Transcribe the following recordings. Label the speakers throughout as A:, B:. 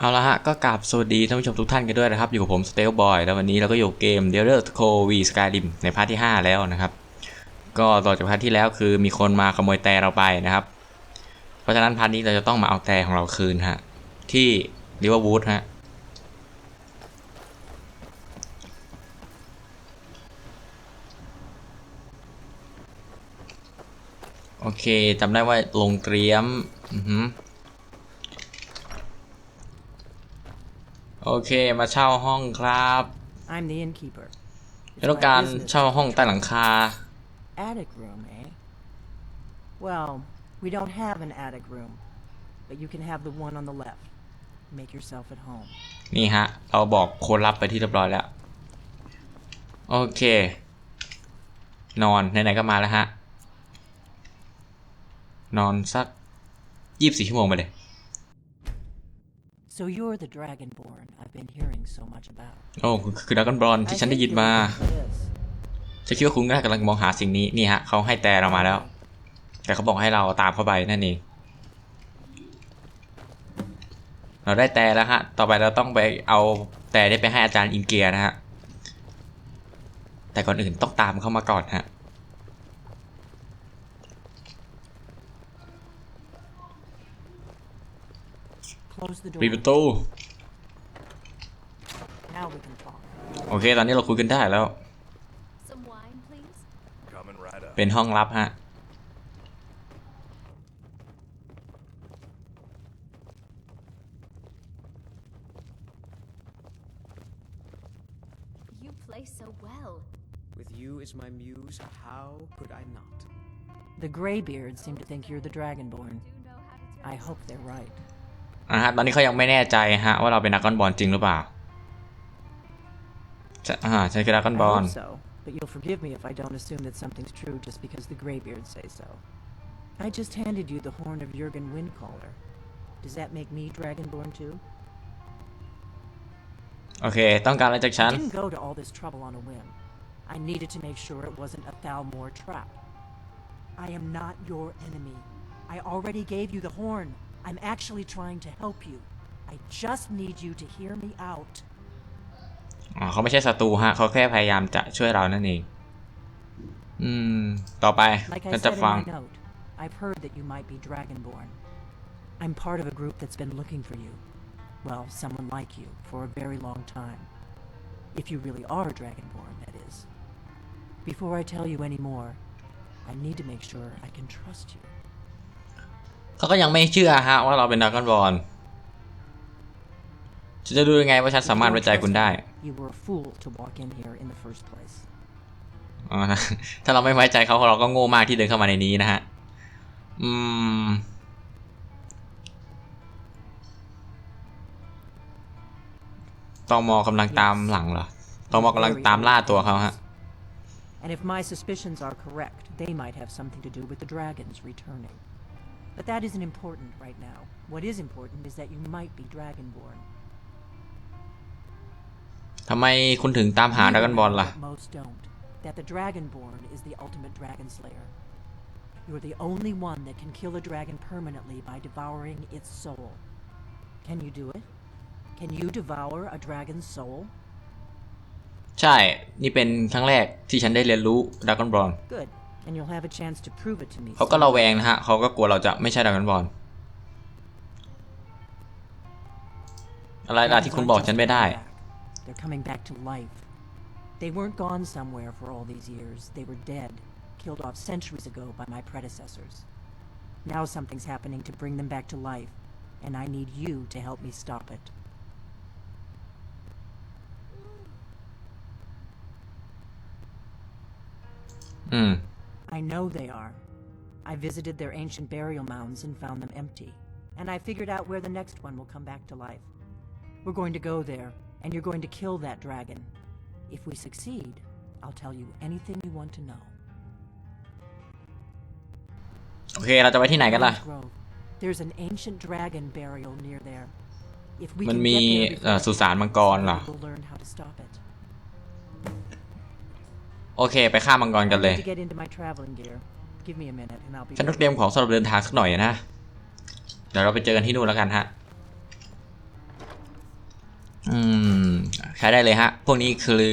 A: เอาละฮะ ก็กราบสวัสดีท่านผู้ชมทุกท่านกันด้วยนะครับ อยู่กับผมสเตลบอยแล้ววันนี้เราก็อยู่เกม d e l e r c o v Skyrim ในพาร์ทที่ 5 แล้วนะครับ ก็ต่อจากพาร์ทที่แล้วคือมีคนมาขโมยแต่เราไปนะครับ เพราะฉะนั้นพาร์ทนี้เราจะต้องมาเอาแต่ของเราคืนฮะ ที่ Riverwood ฮะ เคจำได้ว่าลงเตรียม อือหือโอเคมาเช่าห้องครับ
B: I'm the innkeeper.
A: จะต้องการเช่าห้องใต้หลังคา
B: Attic room, eh? Well, we don't have an attic room, but you can have the one on the left. Make yourself at home.
A: นี่ฮะ เราบอกโค้ดลับไปที่เรียบร้อยแล้ว โอเค นอนไหนๆก็มาแล้วฮะ นอนสักยี่สิบสี่ชั่วโมงไปเลย
B: So you're the Dragonborn I've been hearing so much about.
A: โอ้คือคือดากอนบอลที่ฉันได้ยินมา
B: I think you're looking for this.
A: ฉันคิดว่าคุณน่ากำลังมองหาสิ่งนี้ นี่ฮะเขาให้แต่เรามาแล้ว แต่เขาบอกให้เราตามเข้าไปนั่นเอง เราได้แต่แล้วฮะ ต่อไปเราต้องไปเอาแต่ได้ไปให้อาจารย์อินเกียนะฮะ แต่ก่อนอื่นต้องตามเข้ามาก่อนฮะ
B: Close the door.
A: ปิดประตู
B: Now we can talk.
A: โอเค ตอนนี้เราคุยกันได้แล้ว
C: Some wine, please?
D: Coming right up.
A: เป็นห้องลับฮะ
C: You play so well.
E: With you as my muse, how could I not?
B: The Greybeards seem to think you're the Dragonborn.
C: Do know how to turn
B: I hope they're right.
A: นะฮะ ตอนนี้เขายังไม่แน่ใจฮะ ว่าเราเป็นนักกอนบอลจริงหรือเปล่าจะอ่าฉันคือนักกอน
B: I
A: บอล
B: hope so, but you'll forgive me if I don't assume that something's true just because the Greybeards say so. I just handed you the horn of Jurgen Windcaller. Does that make me Dragonborn too?
A: โอเค ต้องการอะไรจากฉัน
B: I didn't go to all this trouble on a whim. I needed to make sure it wasn't a Thalmor trap. I am not your enemy. I already gave you the horn. I'm actually trying to help you. I just need you to hear me out.
A: อ๋อเขาไม่ใช่ศัตรูฮะ เขาแค่พยายามจะช่วยเรานั่นเอง อืม ต่อไป
B: Like I
A: ฉันจะ
B: said in
A: ฟัง
B: my note, I've heard that you might be Dragonborn. I'm part of a group that's been looking for you. Well, someone like you, for a very long time. If you really are Dragonborn, that is. Before I tell you any more, I need to make sure I can trust you.
A: เขาก็ยังไม่เชื่อฮะว่าเราเป็นนักกอนบอลฉันจะดูยังไงว่าฉัน
B: If
A: สามารถ
B: you
A: ไว้
B: don't
A: ใจ
B: trust
A: คุณได้
B: me, You were a fool to walk in here in the first place.
A: อ๋อถ้าเราไม่ไว้ใจเขาเราก็โง่มากที่เดินเข้ามาในนี้นะฮะ อืม ตอมอกำลังตามหลังเหรอ ตอมอกำลังตามล่าตัวเขาฮะ
B: And if my suspicions are correct, they might have something to do with the dragons returning. But that isn't important right now. What is important is that you might be Dragonborn.
A: ทำไมคุณถึงตามหาดรากันบอลล่ะ
B: But Most don't. That the Dragonborn is the ultimate dragon slayer. You're the only one that can kill a dragon permanently by devouring its soul. Can you do it? Can you devour a dragon's soul?
A: ใช่ นี่เป็นครั้งแรกที่ฉันได้เรียนรู้ดรากันบอล
B: Good. And you'll have a chance to prove it to me.
A: เขาก็
B: soon.
A: ระแวงนะฮะ เขาก็กลัวเราจะไม่ใช่ดรากันบอล อะไรล่ะ
B: Dragons
A: ที่คุณ
B: aren't
A: บอก
B: just
A: ฉันไม่ได้
B: coming back. They're coming back to life. They weren't gone somewhere for all these years. They were dead, killed off centuries ago by my predecessors. Now something's happening to bring them back to life, and I need you to help me stop it.
A: อืม
B: I know they are. I visited their ancient burial mounds and found them empty. And I figured out where the next one will come back to life. We're going to go there, and you're going to kill that dragon. If we succeed, I'll tell you anything you want to know.
A: โอเค เราจะไปที่ไหนกันล่ะ
B: Orange Grove. There's an ancient dragon burial near there. If we
A: มัน
B: can
A: มี
B: get there
A: เอ่อ
B: before
A: สุสานมังกรเหรอ
B: we'll learn how to stop it.
A: โอเค ไปฆ่ามังกรกันเลย
B: I need to get into my traveling gear. Give me a minute and I'll be
A: ฉันต้อง
B: ready.
A: เตรียมของสำหรับเดินทางสักหน่อยนะ เดี๋ยวเราไปเจอกันที่นู่นแล้วกันฮะ อืม ใช้ได้เลยฮะ พวกนี้คือ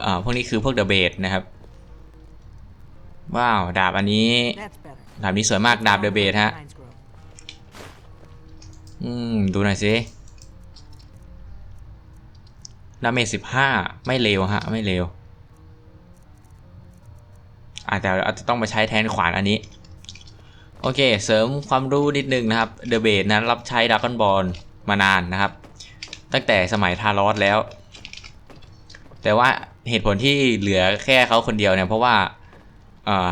A: เอ่อพวกนี้คือพวกเดอะเบดนะครับ ว้าว ดาบอันนี้
B: That's better.
A: ดาบนี้สวยมาก ดาบเดอะเบดฮะ
B: Pines Grove.
A: อืม ดูหน่อยสิดาเมจสิบห้าไม่เลวฮะ ไม่เลว อาจจะอาจจะต้องมาใช้แทนขวานอันนี้ โอเค เสริมความรู้นิดนึงนะครับเดอะเบดนั้นรับใช้ด r ก g อนบอลมานานนะครับ ตั้งแต่สมัยทารอสแล้ว แต่ว่าเหตุผลที่เหลือแค่เขาคนเดียวเนี่ยเพราะว่า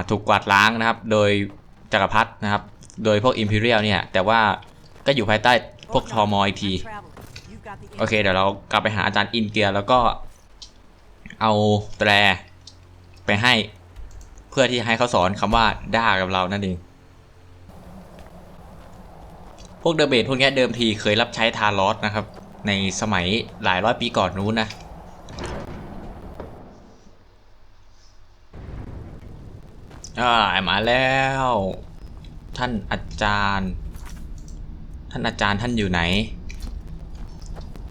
A: ถูกกวาดล้างนะครับ โดยจักรพรรดินะครับ โดยพวกอิมพีเรียลเนี่ย แต่ว่าก็อยู่ภายใต้พวกทอมออีกที โอเค เดี๋ยวเรากลับไปหาอาจารย์อินเกียร์แล้วก็เอาแตรไปให้ เพื่อที่ให้เขาสอนคำว่าด่ากับเรานั่นเองพวกเดอะเบดพวกนี้เดิมทีเคยรับใช้ทารอสนะครับ ในสมัยหลายร้อยปีก่อนนู้นนะอ่ามาแล้ว ท่านอาจารย์ ท่านอาจารย์ท่านอยู่ไหน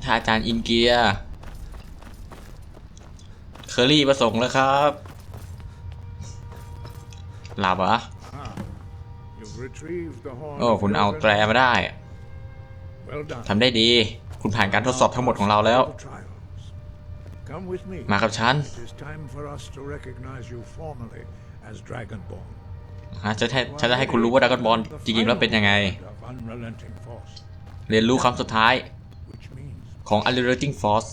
A: ถ้านอาจารย์อินเกียร์เคอรี่ประสงค์แล้วครับ หลับเหรอ
D: Ah, you've retrieved the horn
A: โอ้
D: of
A: คุณเอา
D: Durgan.
A: แตรมาได้
D: Well done.
A: ทำได้ดี คุณผ่านการทดสอบทั้งหมดของเราแล้ว
D: The trials. Come with me.
A: มากับฉัน
D: It is time for us to recognize you formally as Dragonborn.
A: ฮะจะให้ฉันจะให้คุณรู้ว่าดากอนบอลจริงๆแล้วเป็นยังไง
D: Of unrelenting force,
A: เรียนรู้คำสุดท้าย
D: which means
A: ของ Unrelenting Force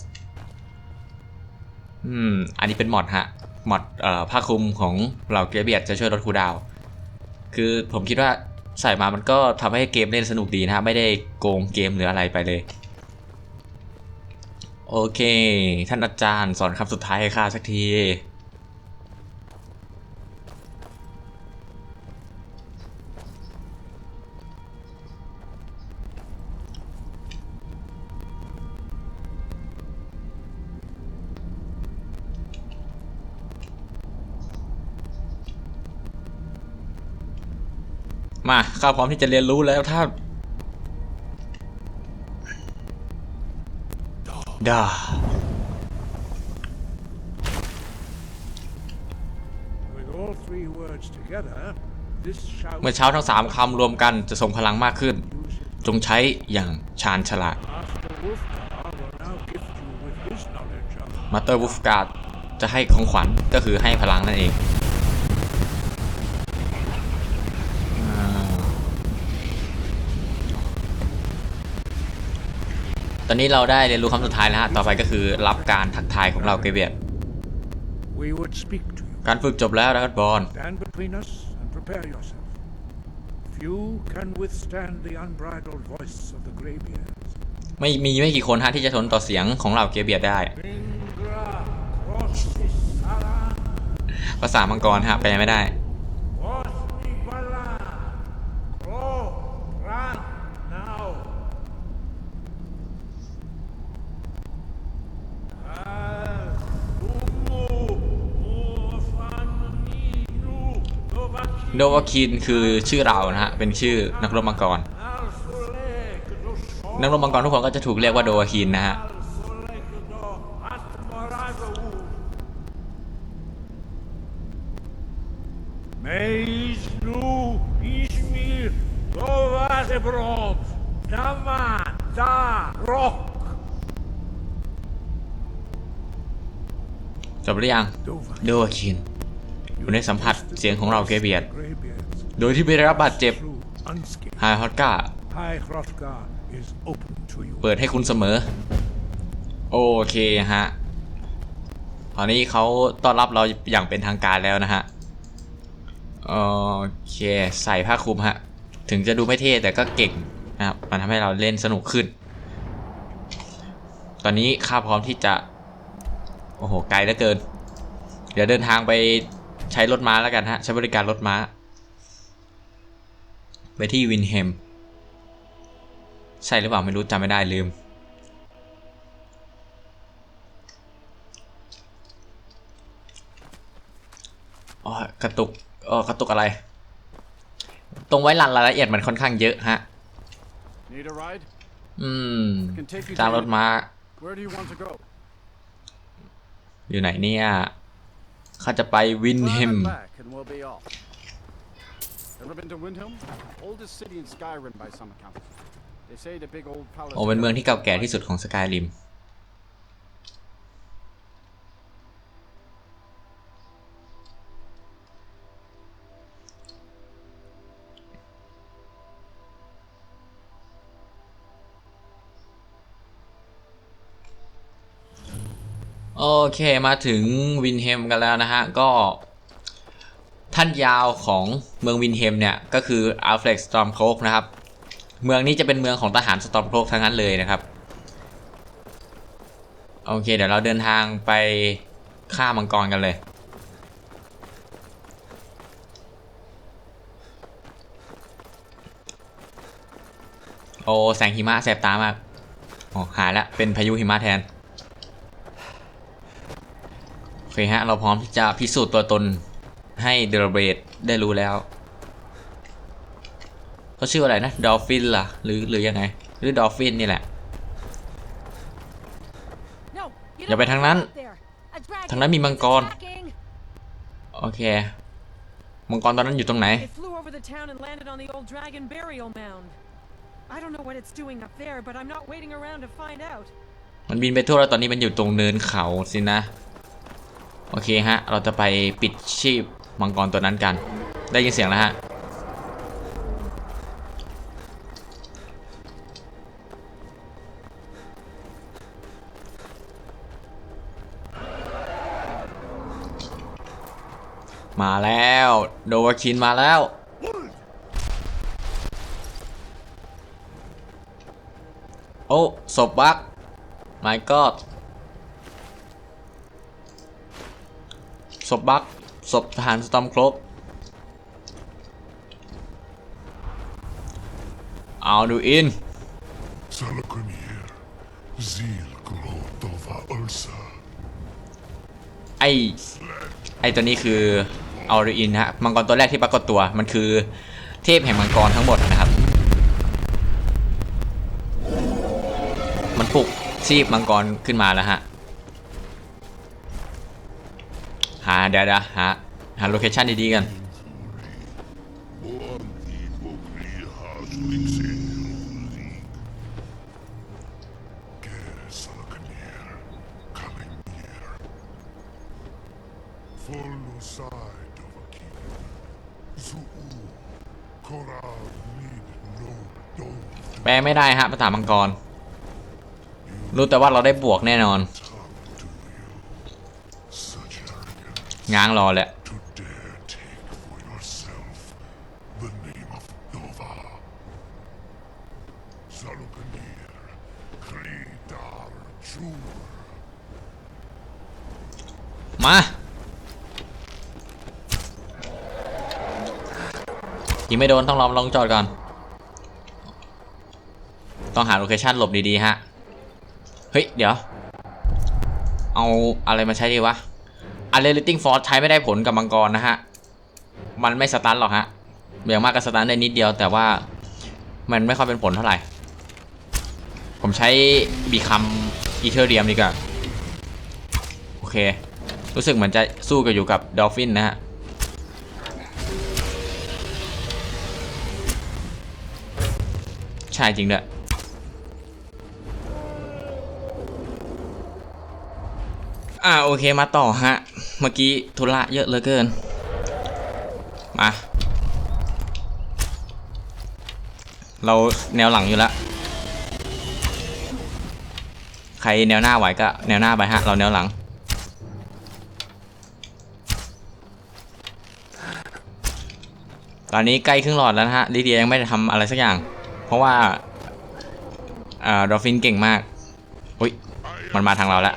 A: อืม อันนี้เป็นมอดฮะ มอดผ้าคลุมของเหล่าเกรเบียดจะช่วยลดคูดาว คือผมคิดว่าใส่มามันก็ทำให้เกมเล่นสนุกดีนะฮะไม่ได้โกงเกมหรืออะไรไปเลย โอเค ท่านอาจารย์สอนคำสุดท้ายให้ข้าสักที มาข้าพร้อมที่จะเรียนรู้แล้วท่านดา
D: with all three words together, this shout
A: เมื่อเช้าทั้งสามคำรวมกันจะส่งพลังมากขึ้น จงใช้อย่างชาญฉลาด
D: Master Wolfgar will now gift you with his knowledge of
A: มาเตอร์วูฟการ์ดจะให้ของขวัญก็คือให้พลังนั่นเองอ่า ตอนนี้เราได้เรียนรู้คำสุดท้ายแล้วฮะ ต่อไปก็คือรับการทักทายของเราเกเบียด
D: We would speak to you.
A: การฝึกจบแล้วนะครับบอล
D: Stand between us and prepare yourself. Few can withstand the unbridled voice of the greybeards.
A: ไม่มีไม่กี่คนฮะที่จะทนต่อเสียงของเหล่าเกเบียดได้
D: Mingra, Rostis, Saran,
A: ภาษามังกรฮะแปลไม่ได้ โนวาคินคือชื่อเรานะฮะ เป็นชื่อนักรบมังกร
D: Al Solek, Doshon,
A: นักรบมังกรทุกคนก็จะถูกเรียกว่าโดวาคินนะฮะ
D: Al Solek, Do, Atmaragu. Meisnu, Izmir, Dovazebrom, Daman, Da, Rock.
A: จบหรือยัง
D: Dova.
A: โดวาคิน คุณได้สัมผัสเสียงของเราเกเบียด
D: Greybeards.
A: โดยที่ไม่ได้รับบาดเจ็บ
D: Through unscathed.
A: ไฮฮอตก้า
D: High Hrothgar is open to you.
A: เปิดให้คุณเสมอ โอเคฮะ ตอนนี้เขาต้อนรับเราอย่างเป็นทางการแล้วนะฮะ โอเคใส่ผ้าคลุมฮะ ถึงจะดูไม่เท่แต่ก็เก่งนะครับ มันทำให้เราเล่นสนุกขึ้น ตอนนี้ข้าพร้อมที่จะ โอ้โห ไกลเหลือเกิน เดี๋ยวเดินทางไป ใช้รถม้าแล้วกันฮะ ใช้บริการรถม้า ไปที่วินเฮม ใช่หรือเปล่าไม่รู้จำไม่ได้ลืม อ๋อกระตุกอ๋อกระตุกอะไร ตรงไว้รันรายละเอียดมันค่อนข้างเยอะฮะ
F: Need a ride?
A: อืม
F: Can take you
A: จ้างรถ
F: to
A: มา
F: Where do you want to go?
A: อยู่ไหนเนี่ย ข้าจะไปวิน
F: Climb
A: เฮม
F: and back and we'll be off. Ever been to Windhelm? Oldest city in Skyrim by some accounts. They say the big old palace.
A: โอ้เป็นเมืองที่เก่าแก่ที่สุดของสกายริม โอเคมาถึงวินเฮมกันแล้วนะฮะ ก็ท่านยาวของเมืองวินเฮมเนี่ย ก็คืออัลเฟล็กสตอมโคกนะครับ เมืองนี้จะเป็นเมืองของทหารสตอมโคกทั้งนั้นเลยนะครับ โอเค เดี๋ยวเราเดินทางไปฆ่ามังกรกันเลย โอ้ แสงหิมะแสบตามากโอ้หายละเป็นพายุหิมะแทน โอ เคฮะ เราพร้อมที่จะพิสูจน์ตัวตนให้เดลเบรดได้รู้แล้วเขาชื่ออะไรนะ ดอลฟินล่ะ หรือหรือยังไง หรือดอลฟินนี่แหละ
C: No, you
A: อย่าไปทางนั้น
C: out there. A dragon
A: ทางนั้นมีมังกร
C: attacking.
A: โอเค มังกรตอนนั้นอยู่ตรงไหน
G: It flew over the town and landed on the old dragon burial mound. I don't know what it's doing up there, but I'm not waiting around to find out.
A: มันบินไปทั่วแล้วตอนนี้มันอยู่ตรงเนินเขาสินะ โอเคฮะ เราจะไปปิดชีพมังกรตัวนั้นกัน ได้ยินเสียงแล้วฮะ มาแล้ว โดวาคินมาแล้วโอ้ศพบัก my god ศพบักศพทหารสตอมครบ เอาดูอิน
H: Salakunir, Zil Glotova Ursa,
A: ไอไอตัวนี้คือเอาดูอินฮะ มังกรตัวแรกที่ปรากฏตัว มันคือเทพแห่งมังกรทั้งหมดนะครับ มันปลุกชีพมังกรขึ้นมาแล้วฮะ หาเดี๋ยวเดี๋หาหาโลเคชันดีๆกันแปลไม่ได้ฮะภาษามังกร รู้แต่ว่าเราได้บวกแน่นอน ง้างรอแหละมายิงไม่โดนต้องลองลองจอดก่อน ต้องหาโลเคชั่นหลบดีๆฮะ เฮ้ย เดี๋ยว เอาอะไรมาใช้ดีวะ อะเลติ้งฟอร์ใช้ไม่ได้ผลกับมังกรนะฮะ มันไม่สตันหรอกฮะอย่างมากก็สตันได้นิดเดียว แต่ว่ามันไม่ค่อยเป็นผลเท่าไหร่ ผมใช้บีคัมอีเทอร์เรียมดีกว่า โอเค รู้สึกเหมือนจะสู้กับอยู่กับดอลฟินนะฮะ ใช่จริงด้วยอ่าโอเคมาต่อฮะ เมื่อกี้ธุระเยอะเหลือเกิน มา เราแนวหลังอยู่แล้ว ใครแนวหน้าไหวก็แนวหน้าไปฮะ เราแนวหลัง ตอนนี้ใกล้ครึ่งหลอดแล้วนะฮะลิเดียยังไม่ได้ทำอะไรสักอย่าง เพราะว่า อ่าดอฟฟินเก่งมาก อุ้ย มันมาทางเราแล้ว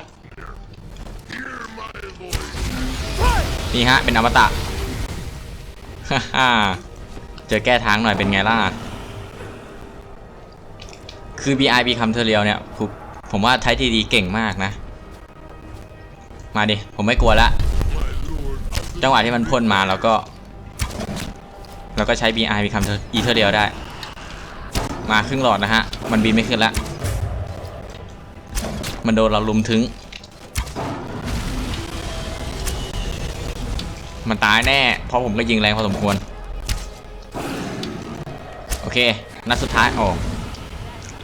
A: นี่ฮะ เป็นอมตะฮ่าเจอแก้ทางหน่อยเป็นไงล่ะ คือ BI บีคัมเทเรียลเนี่ยผมผมว่าไททีดีเก่งมากนะ มาดิ ผมไม่กลัวละ จังหวะที่มันพ่นมาเราก็เราก็ใช้ BI มีคำอีเทอร์เดียวได้ มาครึ่งหลอดนะฮะ มันบินไม่ขึ้นล้วมันโดนเราลุมถึง มันตายแน่ เพราะผมก็ยิงแรงพอสมควร โอเค นัดสุดท้ายโอ้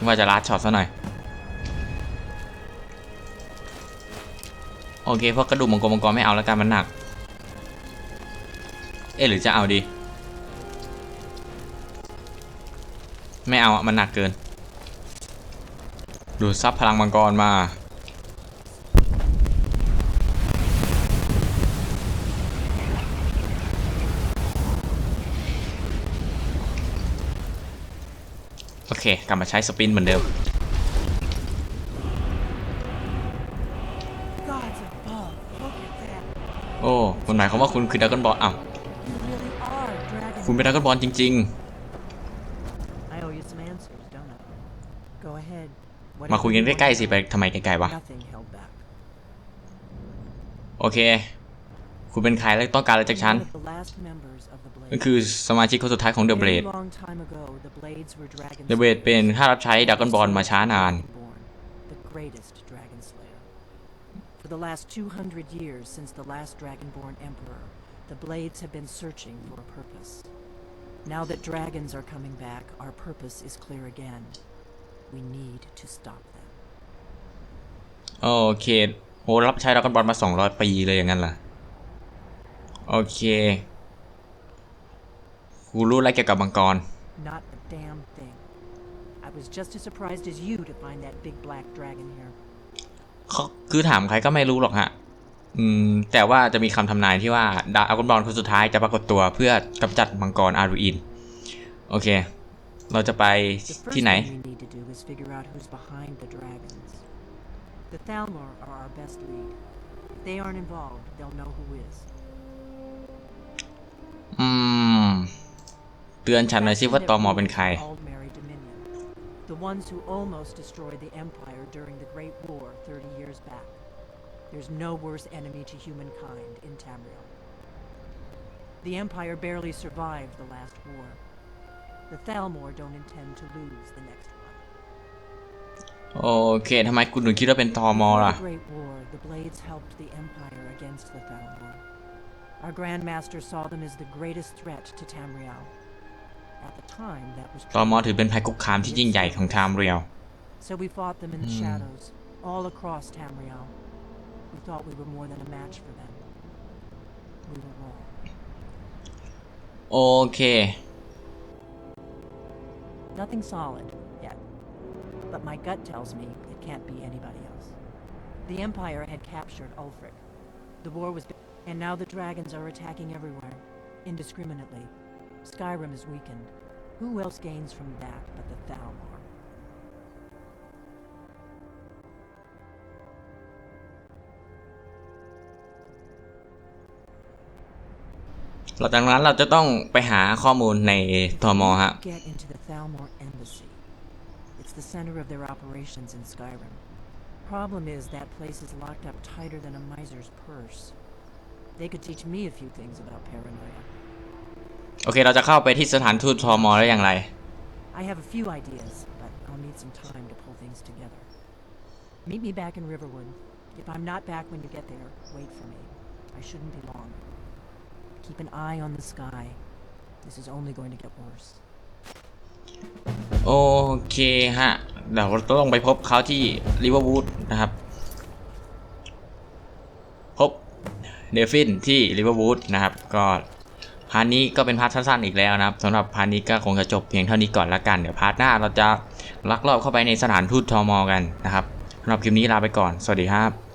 A: ว่าจะลัดช็อตซะหน่อย โอเคเพราะกระดูกมังกรมังกรไม่เอาแล้วกันมันหนัก เอ๊ะหรือจะเอาดี ไม่เอาอะมันหนักเกิน ดูดซับพลังมังกรมา โอเค กลับมาใช้สปินเหมือนเดิม โอ้คุณหมายความว่าคุณคือด r a ก o n นบอลอ้าวคุณเป็นด r a ก o n นบอลจริง ๆ มาคุยกันใกล้ๆสิไปทำไมไกลๆวะ โอเค คุณเป็นใครแล้วต้องการอะไรจากฉัน
B: One of the last members of the Blade.
A: ก็คือสมาชิกคนสุดท้ายของเดอะเบ
B: Very
A: ด
B: long time ago, the Blades were dragons.
A: เดอะเบดเป็นข้ารับใช้ด r a ก o n นบอลมาช้านาน
B: Dragonborn, the greatest dragon slayer. For the last 200 years since the last Dragonborn Emperor, the Blades have been searching for a purpose. Now that dragons are coming back, our purpose is clear again. We need to stop them.
A: โอเคโหรับใช้ด r a ก o n นบอลมา 200 ปีเลยอย่างนั้นเหรอ โอเคกูรู้อะไรเกี่ยวกับมังกร
B: Not a damn thing. I was just as surprised as you to find that big black dragon here.
A: เขาคือถามใครก็ไม่รู้หรอกฮะ อืม แต่ว่าจะมีคำทำนายที่ว่าดาร์กบอลคนสุดท้ายจะปรากฏตัวเพื่อกำจัดมังกรอารูอิน โอเค เราจะไป
B: The first
A: ที่ไหน
B: thing we need to do is figure out who's behind the dragons. The Thalmor are our best lead. If they aren't involved, they'll know who is.
A: อืม เตือนฉันหน่อยสิว่าตอมอเป็นใคร
B: Aldmeri Dominion. The ones who almost destroyed the Empire during the Great War 30 years back. There's no worse enemy to humankind in Tamriel. The Empire barely survived the last war. The Thalmor don't intend to lose the next one.
A: โอเคทำไมคุณถึงคิดว่าเป็นตอมอ
B: Before
A: ล่ะ
B: the Great War, the Blades helped the Empire against the Thalmor. Our Grandmaster saw them as the greatest threat to Tamriel. At the time, that was
A: ตอ
B: true.
A: มอถือเป็นภัยคุกคามที่ยิ่งใหญ่ของไทม์เรียล
B: So we fought them in the shadows, all across Tamriel. We thought we were more than a match for them. We were wrong.
A: โอเค
B: Nothing solid yet. But my gut tells me it can't be anybody else. The Empire had captured Ulfric. The war was. And now the dragons are attacking everywhere, indiscriminately. Skyrim is weakened. Who else gains from that but the Thalmor?
A: หลังจากนั้นเราจะต้องไปหาข้อมูลในตอมอฮะ
B: Get into the Thalmor embassy. It's the center of their operations in Skyrim. Problem is that place is locked up tighter than a miser's purse. They could teach me a few things about paranoia.
A: โอเค เราจะเข้าไปที่สถานทูตตอมอได้อย่างไร
B: I have a few ideas, but I'll need some time to pull things together. Meet me back in Riverwood. If I'm not back when you get there, wait for me. I shouldn't be long. Keep an eye on the sky. This is only going to get worse.
A: โอเคฮะ เดี๋ยวเราต้องไปพบเขาที่ริเวอร์วูดนะครับ เดฟินที่ริเวอร์วูดนะครับ ก็พาร์ทนี้ก็เป็นพาร์ทสั้นๆอีกแล้วนะครับสำหรับพาร์ทนี้ก็คงจะจบเพียงเท่านี้ก่อนละกัน เดี๋ยวพาร์ทหน้าเราจะลักลอบเข้าไปในสถานทูตทอมอกันนะครับสำหรับคลิปนี้ลาไปก่อน สวัสดีครับ